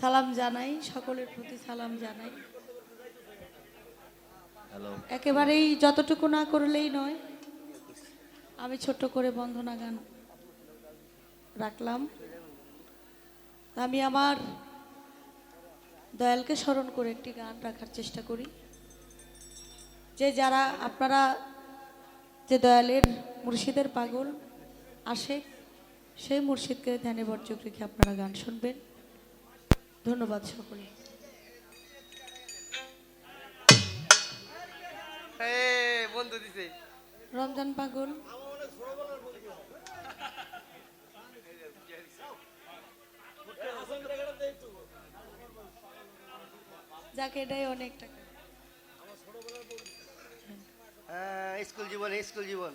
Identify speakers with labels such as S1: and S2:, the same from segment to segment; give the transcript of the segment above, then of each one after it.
S1: সালাম জানাই সকলের প্রতি সালাম জানাই। একেবারেই যতটুকু না করলেই নয় আমি ছোট্ট করে বন্ধনা গান রাখলাম। আমি আমার দয়ালকে স্মরণ করে একটি গান রাখার চেষ্টা করি। যে যারা আপনারা যে দয়ালের মুর্শিদের পাগল আসে সেই মুর্শিদকে ধ্যানে বর্জক রেখে আপনারা গান শুনবেন। ধন্যবাদ সকলে।
S2: বন্ধু দিছে।
S1: রমজান পাগল। যাকে এটাই অনেক টাকা।
S2: হ্যাঁ, স্কুল জীবন স্কুল জীবন।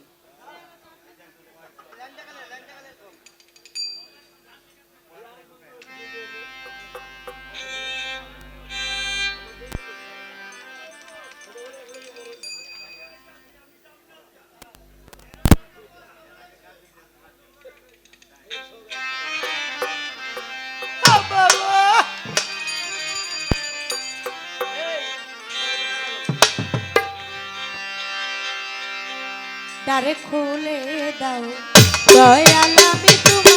S1: খুলে দাও। দয়াল আমি
S2: তুমি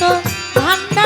S2: তো
S1: ভান্ডা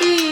S1: की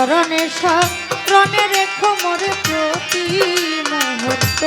S1: চরণে স্মরণে রেখো মোরে প্রতি মুহূর্ত।